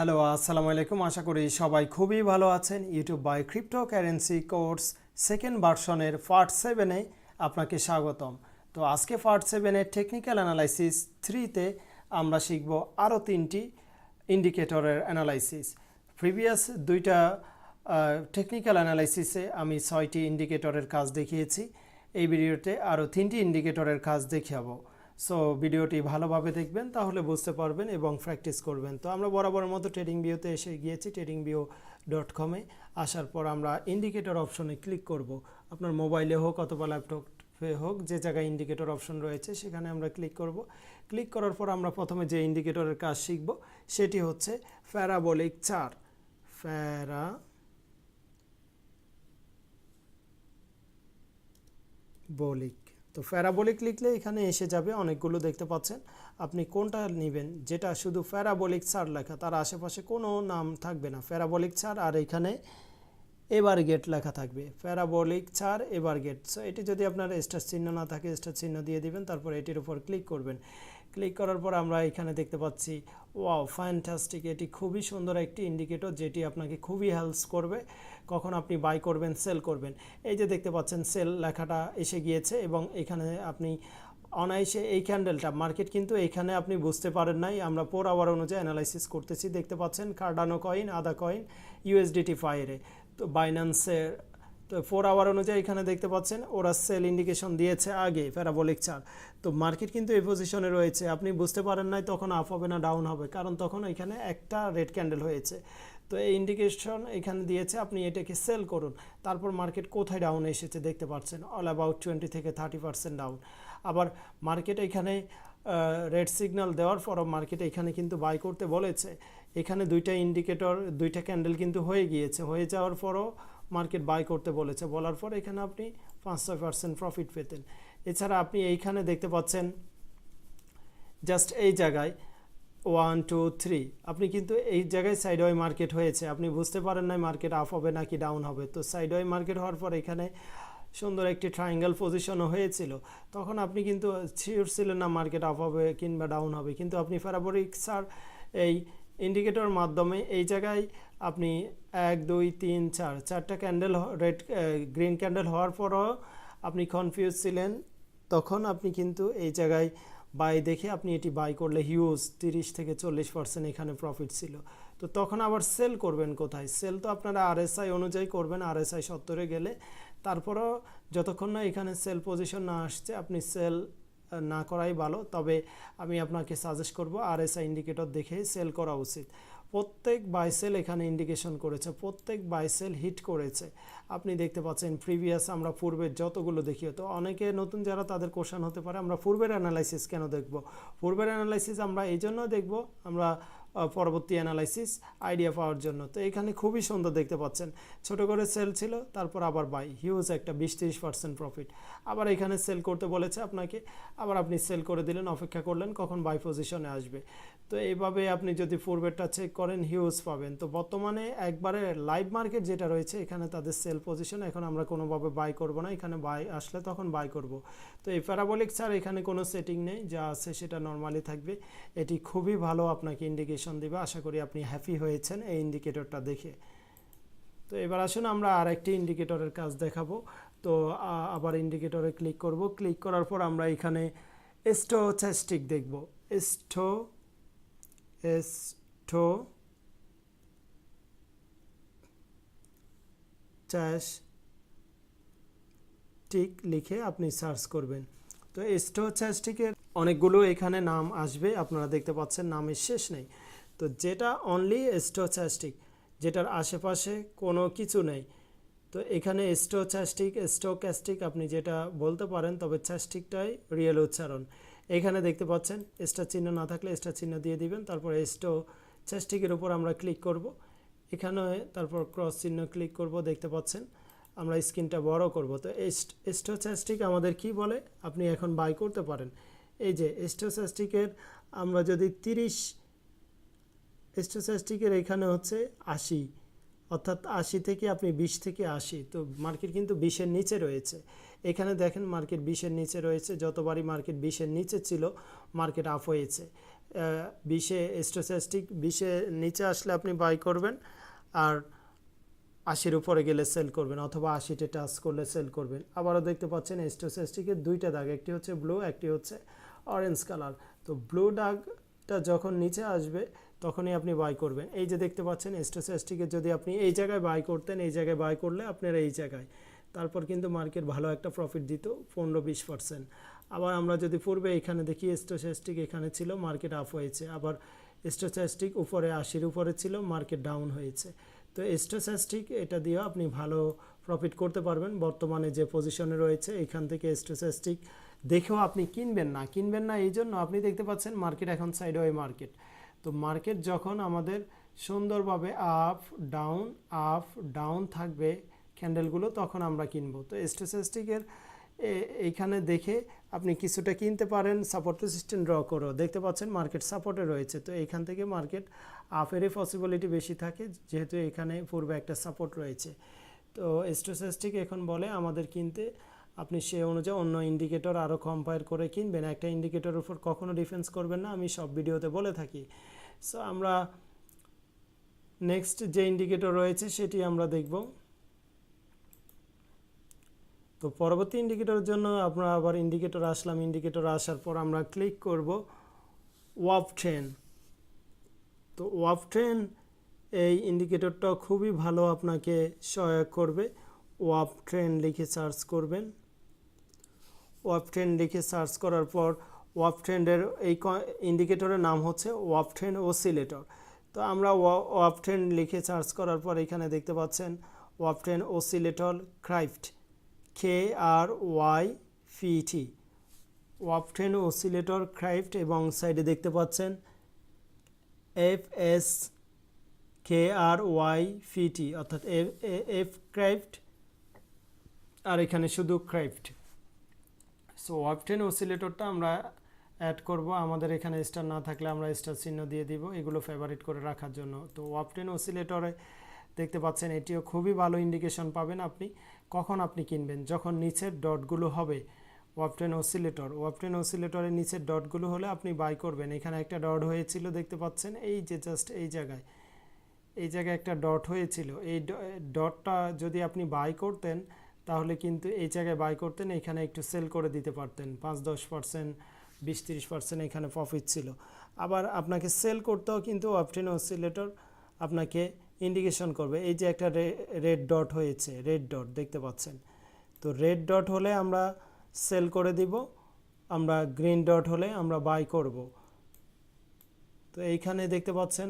Hello, আসসালামু আলাইকুম। আশা করি সবাই খুবই ভালো আছেন। YouTube by crypto currency course second ভার্সনের পার্ট সেভেনে আপনাকে স্বাগতম। তো আজকে পার্ট সেভেনের টেকনিক্যাল অ্যানালাইসিস থ্রিতে আমরা শিখব আরও তিনটি ইন্ডিকেটরের অ্যানালাইসিস প্রিভিয়াস দুইটা টেকনিক্যাল অ্যানালাইসিসে আমি ছয়টি ইন্ডিকেটরের কাজ দেখিয়েছি। এই ভিডিওতে আরও তিনটি ইন্ডিকেটরের কাজ দেখাবো সো ভিডিওটি ভালোভাবে দেখবেন, তাহলে বুঝতে পারবেন এবং প্র্যাকটিস করবেন। তো আমরা বরাবরের মতো ট্রেডিং ভিউতে এসে গিয়েছি ট্রেডিং ভিউ ডট কমে আসার পর আমরা ইন্ডিকেটর অপশনে ক্লিক করব। আপনার মোবাইলে হোক অথবা ল্যাপটপে হোক, যে জায়গায় ইন্ডিকেটর অপশন রয়েছে, সেখানে আমরা ক্লিক করব। ক্লিক করার পর আমরা প্রথমে যে ইন্ডিকেটরের কাজ শিখব, সেটি হচ্ছে প্যারাবোলিক চার প্যারা বলিক তো প্যারাবোলিক লিখলে এখানে এসে যাবে, অনেকগুলো দেখতে পাচ্ছেন। আপনি কোনটা নেবেন? যেটা শুধু প্যারাবোলিক ছাড় লেখা, তার আশেপাশে কোনো নাম থাকবে না। প্যারাবোলিক ছাড় আর এখানে এবার গেট লেখা থাকবে। প্যারাবোলিক ছাড় এবার গেট সো এটি যদি আপনার স্টার চিহ্ন না থাকে, স্টার চিহ্ন দিয়ে দিবেন, তারপর এটির উপর ক্লিক করবেন। ক্লিক করার পর আমরা এখানে দেখতে পাচ্ছি ওয়াও ফ্যান্টাস্টিক এটি খুবই সুন্দর একটি ইন্ডিকেটর যেটি আপনাকে খুবই হেল্পস করবে। কখন আপনি বাই করবেন সেল করবেন। এই যে দেখতে পাচ্ছেন সেল লেখাটা এসে গিয়েছে এবং এখানে আপনি অনায়াসে এই ক্যান্ডেলটা মার্কেট কিন্তু এখানে আপনি বুঝতে পারেন নাই। আমরা পোর আওয়ার অনুযায়ী অ্যানালাইসিস করতেছি। দেখতে পাচ্ছেন Cardano coin ADA coin USDT ফায়ারে তো বাইন্যান্সের তো ফোর আওয়ার অনুযায়ী এখানে দেখতে পাচ্ছেন, ওরা সেল ইন্ডিকেশন দিয়েছে আগে প্যারাবোলিক চার তো মার্কেট কিন্তু এই পজিশনে রয়েছে। আপনি বুঝতে পারেন নাই তখন আপ হবে না ডাউন হবে, কারণ তখন এখানে একটা রেড ক্যান্ডেল হয়েছে। তো এই ইন্ডিকেশন এখানে দিয়েছে, আপনি এটাকে সেল করুন। তারপর মার্কেট কোথায় ডাউন এসেছে দেখতে পাচ্ছেন অল অ্যাবাউট টোয়েন্টি থেকে থার্টি পার্সেন্ট ডাউন আবার মার্কেট এখানে রেড সিগন্যাল দেওয়ার পরও মার্কেট এখানে কিন্তু বাই করতে বলেছে। এখানে দুইটা ইন্ডিকেটর দুইটা ক্যান্ডেল কিন্তু হয়ে গিয়েছে। হয়ে যাওয়ার পরও মার্কেট বাই করতে বলেছে। বলার পর এখানে আপনি পাঁচ ছয় পার্সেন্ট প্রফিট পেতেন। এছাড়া আপনি এইখানে দেখতে পাচ্ছেন জাস্ট এই জায়গায় ওয়ান টু থ্রি আপনি কিন্তু এই জায়গায় সাইডওয়ে মার্কেট হয়েছে। আপনি বুঝতে পারেন না মার্কেট আপ হবে নাকি ডাউন হবে। তো সাইডওয়ে মার্কেট হওয়ার পর এখানে সুন্দর একটি ট্রায়াঙ্গেল পজিশনও হয়েছিল। তখন আপনি কিন্তু শিওর ছিলেন না মার্কেট আপ হবে কিংবা ডাউন হবে। কিন্তু আপনি ফেরাবরিক সার এই ইন্ডিকেটর মাধ্যমে এই জায়গায় আপনি এক, দুই, তিন, চার। চারটা ক্যান্ডেল রেড গ্রিন ক্যান্ডেল হওয়ার পরও আপনি কনফিউজ ছিলেন। তখন আপনি কিন্তু এই জায়গায় বাই দেখে আপনি এটি বাই করলে হিউজ তিরিশ থেকে চল্লিশ পার্সেন্ট এখানে প্রফিট ছিল। তো তখন আবার সেল করবেন কোথায়? সেল তো আপনারা আরএসআই অনুযায়ী করবেন আরএসআই সত্তরে গেলে। তারপরও যতক্ষণ না এখানে সেল পজিশন না আসছে, আপনি সেল না করাই ভালো। তবে আমি আপনাকে সাজেস্ট করব আরএসআই ইন্ডিকেটর দেখে সেল করা উচিত। প্রত্যেক বাইসেল এখানে ইন্ডিকেশন করেছে, প্রত্যেক বাইসেল হিট করেছে। আপনি দেখতে পাচ্ছেন প্রিভিয়াস আমরা পূর্বের যতগুলো দেখি, তো অনেকে নতুন যারা তাদের কোশ্চেন হতে পারে, আমরা পূর্বের অ্যানালাইসিস কেন দেখব? পূর্বের অ্যানালাইসিস আমরা এই জন্য দেখব, আমরা পরবর্তী অ্যানালাইসিস আইডিয়া পাওয়ার জন্য। তো এখানে খুবই সুন্দর দেখতে পাচ্ছেন, ছোট করে সেল ছিল, তারপর আবার বাই হিউজ একটা বিশ তিরিশ পার্সেন্ট প্রফিট আবার এখানে সেল করতে বলেছে আপনাকে, আবার আপনি সেল করে দিলেন, অপেক্ষা করলেন, কখন বাই পজিশনে আসবে। তো এইভাবে আপনি যদি পূর্বেরটা চেক করেন হিউজ পাবেন। তো বর্তমানে একবারে লাইভ মার্কেট যেটা রয়েছে, এখানে তাদের সেল পজিশন এখন আমরা কোনোভাবে বাই করব না। এখানে বাই আসলে তখন বাই করব। তো এই প্যারাবলিক ছাড় এখানে কোনো সেটিং নেই, যা আছে সেটা নর্মালি থাকবে। এটি খুবই ভালো আপনাকে ইন্ডিকেশন দেবে। আশা করি আপনি হ্যাপি হয়েছেন এই ইন্ডিকেটরটা দেখে। তো এবার আসুন, আমরা আরেকটি ইন্ডিকেটরের কাজ দেখাবো। তো আবার ইন্ডিকেটরে ক্লিক করব। ক্লিক করার পর আমরা এখানে স্টোচ্যাস্টিক দেখব। স্টো চ্যাশ টিক লিখে আপনি সার্চ করবেন। তো স্টোচ্যাস্টিকের অনেকগুলো এখানে নাম আসবে, আপনারা দেখতে পাচ্ছেন নামের শেষ নেই। তো যেটা অনলি স্টোচ্যাস্টিক যেটার আশেপাশে কোনো কিছু নেই। তো এখানে স্টোচ্যাস্টিক স্টোক্যাস্টিক আপনি যেটা বলতে পারেন, তবে চ্যাস্টিকটাই রিয়েল উচ্চারণ। এখানে দেখতে পাচ্ছেন স্টার চিহ্ন না থাকলে স্টার চিহ্ন দিয়ে দিবেন। তারপর স্টো চ্যাস্টিকের উপর আমরা ক্লিক করব। এখানে তারপর ক্রস চিহ্ন ক্লিক করব, দেখতে পাচ্ছেন, আমরা স্ক্রিনটা বড় করব। তো স্টোচ্যাস্টিক আমাদের কি বলে? আপনি এখন বাই করতে পারেন। এই যে স্টোচ্যাস্টিকের আমরা যদি তিরিশ স্টোচ্যাস্টিকের এখানে হচ্ছে আশি। অর্থাৎ আশি থেকে আপনি বিশ থেকে আশি, তো মার্কেট কিন্তু বিশের নিচে রয়েছে। এখানে দেখেন মার্কেট বিশের নিচে রয়েছে, যতবারই মার্কেট বিশের নিচে ছিল মার্কেট আপ হয়েছে। বিশে স্টোস্যাস্টিক বিশে নিচে আসলে আপনি বাই করবেন, আর আশির উপরে গেলে সেল করবেন, অথবা আশিতে টাচ করলে সেল করবেন। আবারও দেখতে পাচ্ছেন স্টোস্যাস্টিকের দুইটা দাগ, একটি হচ্ছে ব্লু একটি হচ্ছে অরেঞ্জ কালার তো ব্লু দাগটা যখন নিচে আসবে তখনই আপনি বাই করবেন। এই যে দেখতে পাচ্ছেন স্টোস্যাস্টিকের যদি আপনি এই জায়গায় বাই করতেন, এই জায়গায় বাই করলে আপনার এই জায়গায়। তারপর কিন্তু মার্কেট ভালো একটা প্রফিট দিত পনেরো বিশ পার্সেন্ট আবার আমরা যদি পূর্বে এখানে দেখি স্টোস্যাস্টিক এখানে ছিল মার্কেট আপ হয়েছে। আবার স্টোস্যাস্টিক উপরে, আশির উপরে ছিল মার্কেট ডাউন হয়েছে। তো স্টোস্যাস্টিক এটা দিয়েও আপনি ভালো প্রফিট করতে পারবেন। বর্তমানে যে পজিশনে রয়েছে, এখান থেকে স্টোস্যাস্টিক দেখেও আপনি কিনবেন না। কিনবেন না, এই জন্য আপনি দেখতে পাচ্ছেন মার্কেট এখন সাইডওয়ে মার্কেট তো মার্কেট যখন আমাদের সুন্দরভাবে আপ ডাউন আপ ডাউন থাকবে ক্যান্ডেলগুলো তখন আমরা কিনবো। তো স্টোস্যাস্টিকের এইখানে দেখে আপনি কিছুটা কিনতে পারেন সাপোর্ট রেসিস্ট্যান্ট ড্র করেও। দেখতে পাচ্ছেন মার্কেট সাপোর্টে রয়েছে। তো এইখান থেকে মার্কেট আপেরই পসিবিলিটি বেশি থাকে, যেহেতু এখানে পূর্বে একটা সাপোর্ট রয়েছে। তো স্টোস্যাস্টিক এখন বলে আমাদের কিনতে আপনি সে অনুযায়ী অন্য ইন্ডিকেটর আরও কম্পেয়ার করে কিনবেন। একটা ইন্ডিকেটরের উপর কখনো ডিফেন্স করবেন না, আমি সব ভিডিওতে বলে থাকি। সো আমরা নেক্সট যে ইন্ডিকেটর রয়েছে, সেটি আমরা দেখব। তো পরবর্তী ইন্ডিকেটরের জন্য আমরা আবার ইন্ডিকেটর আসলাম। ইন্ডিকেটর আসার পর আমরা ক্লিক করব ওয়াপ ট্রেন তো ওয়াপ ট্রেন এই ইন্ডিকেটরটা খুবই ভালো আপনাকে সহায়ক করবে। ওয়াপ ট্রেন লিখে সার্চ করবেন। ওয়াপ ট্রেন লিখে সার্চ করার পর ওয়াপ ট্রেন্ডের এই ইন্ডিকেটরের নাম হচ্ছে ওয়াপ ট্রেন ওসিলেটর তো আমরা ওয়াপ ট্রেন লিখে সার্চ করার পর এখানে দেখতে পাচ্ছেন ওয়াপ ট্রেন ওসিলেটর ক্রাইফট কে আর ওয়াই ফিটি ওয়াপ ট্রেন ওসিলেটর ক্রাইফট এবং সাইডে দেখতে পাচ্ছেন F S K R Y fifty অর্থাৎ এফ ক্রাইফট আর এখানে শুধু ক্রাইফট সো ওয়াপটেন অসিলেটরটা আমরা অ্যাড করব। আমাদের এখানে স্টার না থাকলে আমরা স্টার চিহ্ন দিয়ে দিব। এগুলো ফেভারিট করে রাখার জন্য। তো ওয়াপটেন অসিলেটরে দেখতে পাচ্ছেন এটিও খুবই ভালো ইন্ডিকেশন পাবেন আপনি। কখন আপনি কিনবেন? যখন নিচের ডটগুলো হবে ওয়াপটেন অসিলেটর ওয়াপটেন অসিলেটরের নিচের ডটগুলো হলে আপনি বাই করবেন। এখানে একটা ডট হয়েছিল, দেখতে পাচ্ছেন? এই যে জাস্ট এই জায়গায়। এই জায়গায় একটা ডট হয়েছিল। এই ডটটা যদি আপনি বাই করতেন তাহলে কিন্তু এই জায়গায় বাই করতেন, এখানে একটু সেল করে দিতে পারতেন। পাঁচ, দশ পার্সেন্ট বিশ, তিরিশ পার্সেন্ট এখানে প্রফিট ছিল। আবার আপনাকে সেল করতেও কিন্তু অপটেন অসিলেটর আপনাকে ইন্ডিকেশন করবে। এই যে একটা রেড ডট হয়েছে রেড ডট দেখতে পাচ্ছেন। তো রেড ডট হলে আমরা সেল করে দিব, আমরা গ্রিন ডট হলে আমরা বাই করব। তো এইখানে দেখতে পাচ্ছেন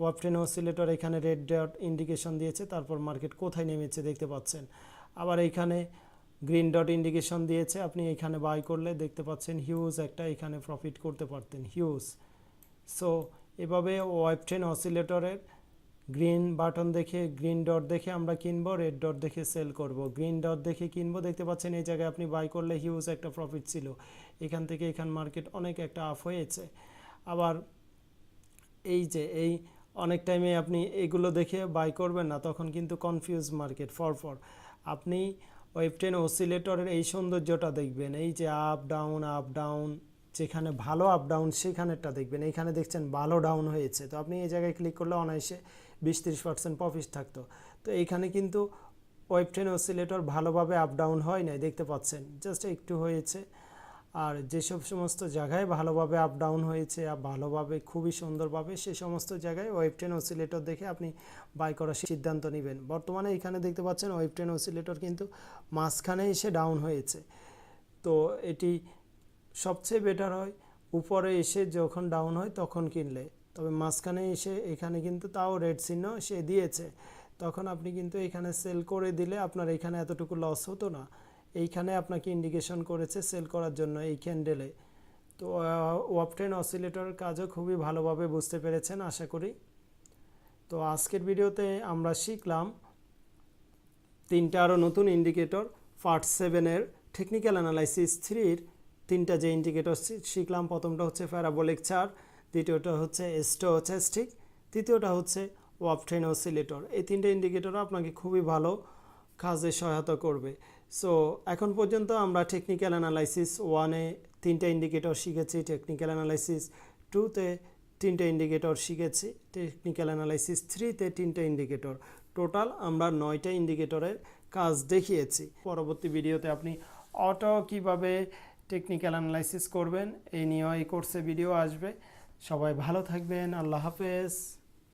ওয়াপটেন অসিলেটর এখানে রেড ডট ইন্ডিকেশন দিয়েছে, তারপর মার্কেট কোথায় নেমেছে দেখতে পাচ্ছেন। আবার এইখানে গ্রিন ডট ইন্ডিকেশন দিয়েছে। আপনি এখানে বাই করলে দেখতে পাচ্ছেন হিউজ একটা এখানে প্রফিট করতে পারতেন হিউজ সো এভাবে ওয়েব ট্রেন অসিলেটরের গ্রিন বাটন দেখে গ্রিন ডট দেখে আমরা কিনবো রেড ডট দেখে সেল করব। গ্রিন ডট দেখে কিনবো, দেখতে পাচ্ছেন এই জায়গায় আপনি বাই করলে হিউজ একটা প্রফিট ছিল। এখান থেকে এখান মার্কেট অনেক একটা আপ হয়েছে। আবার এই যে, এই অনেক টাইমে আপনি এগুলো দেখে বাই করবেন না, তখন কিন্তু কনফিউজ মার্কেট ফর ফর আপনি ওয়েব টেন অসিলেটরের এই সৌন্দর্যটা দেখবেন। এই যে আপ ডাউন আপ ডাউন যেখানে ভালো আপ ডাউন সেখানেরটা দেখবেন। এইখানে দেখছেন ভালো ডাউন হয়েছে। তো আপনি এই জায়গায় ক্লিক করলে অনায়াসে বিশ তিরিশ পার্সেন্ট প্রফিট থাকতো। তো এইখানে কিন্তু ওয়েব টেন অসিলেটর ভালোভাবে আপ ডাউন হয় নাই, দেখতে পাচ্ছেন। জাস্ট একটু হয়েছে। আর যেসব সমস্ত জায়গায় ভালোভাবে আপ ডাউন হয়েছে ভালোভাবে খুবই সুন্দরভাবে সে সমস্ত জায়গায় ওয়েব টেন অসিলেটর দেখে আপনি বাই করার সিদ্ধান্ত নেবেন। বর্তমানে এখানে দেখতে পাচ্ছেন ওয়েব টেন অসিলেটর কিন্তু মাঝখানে এসে ডাউন হয়েছে। তো এটি সবচেয়ে বেটার হয়, উপরে এসে যখন ডাউন হয় তখন কিনলে। তবে মাঝখানে এসে এখানে কিন্তু তাও রেড চিহ্ন সে দিয়েছে। তখন আপনি কিন্তু এখানে সেল করে দিলে আপনার এখানে এতটুকু লস হতো না। এইখানে আপনাকে ইন্ডিকেশন করেছে সেল করার জন্য এই ক্যান্ডেলে তো ওয়াপটেন অসিলেটরের কাজও খুবই ভালোভাবে বুঝতে পেরেছেন, আশা করি। তো, আজকের ভিডিওতে আমরা শিখলাম তিনটা আরও নতুন ইন্ডিকেটর পার্ট সেভেনের টেকনিক্যাল অ্যানালাইসিস থ্রির তিনটা যে ইন্ডিকেটর শিখলাম, প্রথমটা হচ্ছে প্যারাবোলিক চার দ্বিতীয়টা হচ্ছে স্টোচেস্টিক তৃতীয়টা হচ্ছে ওয়াপটেন অসিলেটর এই তিনটা ইন্ডিকেটর আপনাকে খুবই ভালো কাজে সহায়তা করবে। সো এখন পর্যন্ত আমরা টেকনিক্যাল অ্যানালাইসিস ওয়ানে তিনটা ইন্ডিকেটর শিখেছি টেকনিক্যাল অ্যানালাইসিস টুতে তিনটে ইন্ডিকেটর শিখেছি টেকনিক্যাল অ্যানালাইসিস থ্রিতে তিনটে ইন্ডিকেটর টোটাল আমরা নয়টা ইন্ডিকেটরের কাজ দেখিয়েছি। পরবর্তী ভিডিওতে আপনি অটো কীভাবে টেকনিক্যাল অ্যানালাইসিস করবেন, এই নিয়ে এই কোর্সে ভিডিও আসবে। সবাই ভালো থাকবেন, আল্লাহ হাফেজ।